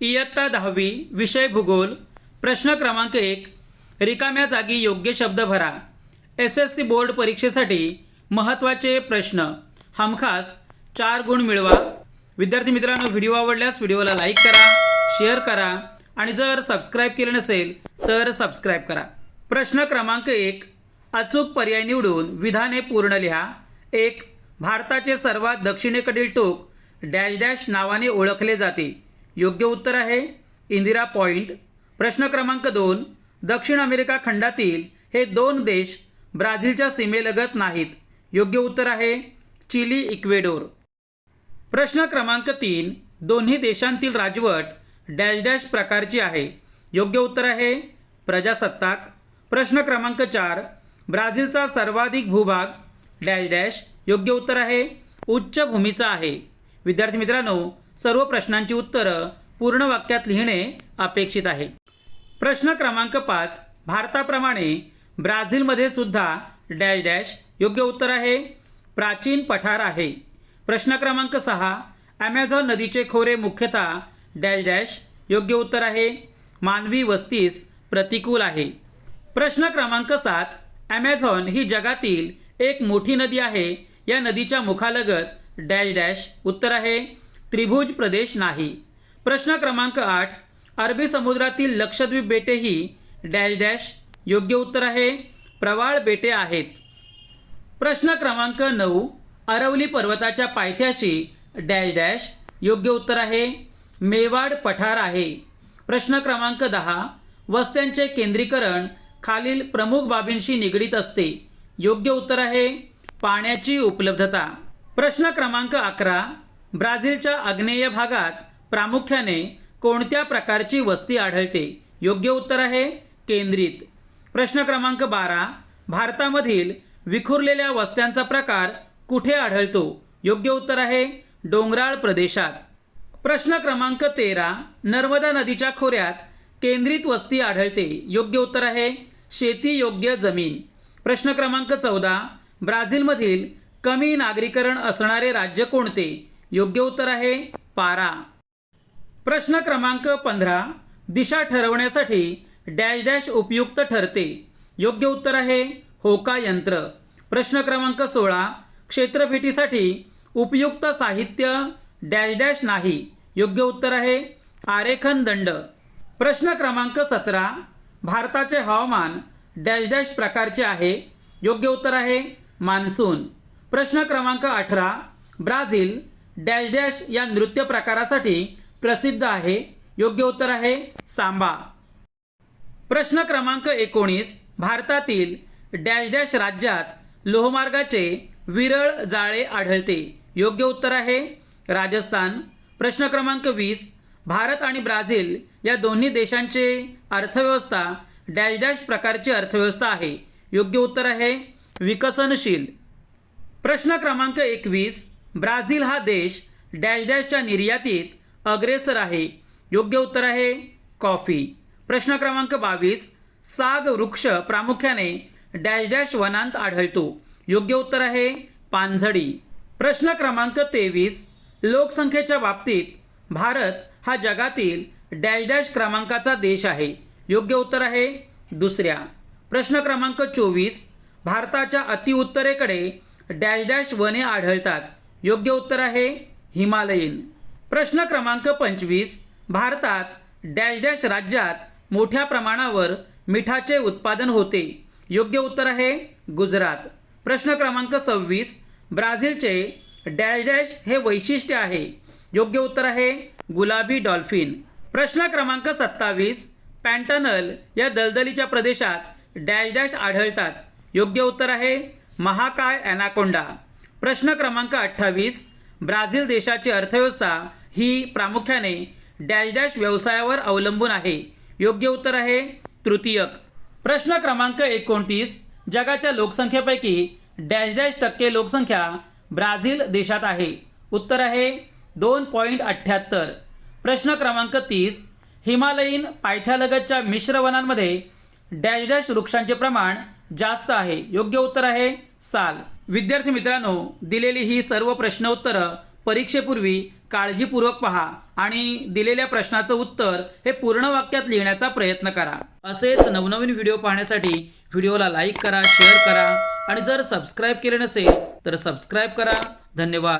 इयत्ता दहावी विषय भूगोल प्रश्न क्रमांक एक रिकाम्या जागी योग्य शब्द भरा. एस एस सी बोर्ड परीक्षेसाठी महत्त्वाचे प्रश्न. हमखास चार गुण मिळवा. विद्यार्थी मित्रांनो व्हिडिओ आवडल्यास व्हिडिओला लाईक करा शेअर करा आणि जर सबस्क्राईब केलं नसेल तर सबस्क्राईब करा. प्रश्न क्रमांक एक अचूक पर्याय निवडून विधाने पूर्ण लिहा. एक भारताचे सर्वात दक्षिणेकडील टोक डॅश डॅश नावाने ओळखले जाते. योग्य उत्तर आहे. इंदिरा पॉइंट. प्रश्न क्रमांक दोन. दक्षिण अमेरिका खंडातील हे दोन देश ब्राझीलच्या सीमेलगत नाहीत. योग्य उत्तर आहे चिली इक्वेडोर. प्रश्न क्रमांक तीन. दोन्ही देशांतील राजवट डॅश डॅश प्रकारची आहे. योग्य उत्तर आहे प्रजासत्ताक. प्रश्न क्रमांक चार. ब्राझीलचा सर्वाधिक भूभाग डॅश डॅश योग्य उत्तर आहे. उच्च भूमीचा आहे. विद्यार्थी मित्रांनो सर्व प्रश्नांची उत्तरं पूर्ण वाक्यात लिहिणे अपेक्षित आहे. प्रश्न क्रमांक पाच भारताप्रमाणे ब्राझीलमध्ये सुद्धा डॅश डॅश योग्य उत्तर आहे. प्राचीन पठार आहे. प्रश्न क्रमांक सहा ॲमेझॉन नदीचे खोरे मुख्यतः डॅश डॅश योग्य उत्तर आहे. मानवी वस्तीस प्रतिकूल आहे. प्रश्न क्रमांक सात ॲमेझॉन ही जगातील एक मोठी नदी आहे. या नदीच्या मुखालगत डॅश डॅश उत्तर आहे. त्रिभुज प्रदेश नाही. प्रश्न क्रमांक आठ अरबी समुद्रातील लक्षद्वीप बेटे ही डॅश डॅश योग्य उत्तर आहे. प्रवाळ बेटे आहेत. प्रश्न क्रमांक नऊ अरवली पर्वताच्या पायथ्याशी डॅश डॅश योग्य उत्तर आहे. मेवाड पठार आहे. प्रश्न क्रमांक दहा वस्त्यांचे केंद्रीकरण खालील प्रमुख बाबींशी निगडीत असते. योग्य उत्तर आहे पाण्याची उपलब्धता. प्रश्न क्रमांक अकरा ब्राझीलच्या आग्नेय भागात प्रामुख्याने कोणत्या प्रकारची वस्ती आढळते? योग्य उत्तर आहे केंद्रित. प्रश्न क्रमांक बारा. भारतामधील विखुरलेल्या वस्त्यांचा प्रकार कुठे आढळतो? योग्य उत्तर आहे डोंगराळ प्रदेशात. प्रश्न क्रमांक तेरा. नर्मदा नदीच्या खोऱ्यात केंद्रित वस्ती आढळते. योग्य उत्तर आहे शेतीयोग्य जमीन. प्रश्न क्रमांक चौदा. ब्राझीलमधील कमी नागरीकरण असणारे राज्य कोणते? योग्य उत्तर आहे पारा. प्रश्न क्रमांक पंधरा. दिशा ठरवण्यासाठी डॅश डॅश उपयुक्त ठरते. योग्य उत्तर आहे होका यंत्र. प्रश्न क्रमांक सोळा. क्षेत्रफेटीसाठी उपयुक्त साहित्य डॅश डॅश नाही. योग्य उत्तर आहे आरेखन दंड. प्रश्न क्रमांक सतरा. भारताचे हवामान डॅश डॅश प्रकारचे आहे. योग्य उत्तर आहे मान्सून. प्रश्न क्रमांक अठरा. ब्राझील डॅश डॅश या नृत्य प्रकारासाठी प्रसिद्ध आहे. योग्य उत्तर आहे सांबा. प्रश्न क्रमांक एकोणीस. भारतातील डॅश डॅश राज्यात लोहमार्गाचे विरळ जाळे आढळते. योग्य उत्तर आहे राजस्थान. प्रश्न क्रमांक वीस. भारत आणि ब्राझील या दोन्ही देशांचे अर्थव्यवस्था डॅश डॅश प्रकारची अर्थव्यवस्था आहे. योग्य उत्तर आहे विकसनशील. प्रश्न क्रमांक एकवीस. ब्राझील हा देश डॅश डॅशच्या निर्यातीत अग्रेसर आहे. योग्य उत्तर आहे कॉफी. प्रश्न क्रमांक बावीस साग वृक्ष प्रामुख्याने डॅश डॅश वनांत आढळतो. योग्य उत्तर आहे पानझडी. प्रश्न क्रमांक तेवीस लोकसंख्येच्या बाबतीत भारत हा जगातील डॅश डॅश क्रमांकाचा देश आहे. योग्य उत्तर आहे दुसऱ्या. प्रश्न क्रमांक चोवीस भारताच्या अतिउत्तरेकडे डॅश डॅश वने आढळतात. योग्य उत्तर आहे हिमालयीन. प्रश्न क्रमांक पंचवीस. भारतात डॅश डॅश राज्यात मोठ्या प्रमाणावर मिठाचे उत्पादन होते. योग्य उत्तर आहे गुजरात. प्रश्न क्रमांक सव्वीस. ब्राझीलचे डॅश डॅश हे वैशिष्ट्य आहे. योग्य उत्तर आहे गुलाबी डॉल्फिन. प्रश्न क्रमांक सत्तावीस. पॅन्टनल या दलदलीच्या प्रदेशात डॅश डॅश आढळतात. योग्य उत्तर आहे महाकाय ॲनाकोंडा प्रश्न क्रमांक अठ्ठावीस ब्राझील देशाची अर्थव्यवस्था ही प्रामुख्याने डॅश डॅश व्यवसायावर अवलंबून आहे. योग्य उत्तर आहे तृतीयक. प्रश्न क्रमांक एकोणतीस जगाच्या लोकसंख्येपैकी डॅश डॅश टक्के लोकसंख्या ब्राझील देशात आहे. उत्तर आहे दोन पॉईंट अठ्ठ्याहत्तर. प्रश्न क्रमांक तीस हिमालयीन पायथ्यालगतच्या मिश्रवनांमध्ये डॅश डॅश वृक्षांचे प्रमाण जास्त आहे. योग्य उत्तर आहे साल. विद्यार्थी मित्रांनो दिलेली ही सर्व प्रश्नोत्तरं परीक्षेपूर्वी काळजीपूर्वक पहा आणि दिलेल्या प्रश्नाचं उत्तर हे पूर्ण वाक्यात लिहिण्याचा प्रयत्न करा. असेच नवनवीन व्हिडिओ पाहण्यासाठी व्हिडिओला लाईक करा शेअर करा आणि जर सबस्क्राईब केले नसेल तर सबस्क्राईब करा. धन्यवाद.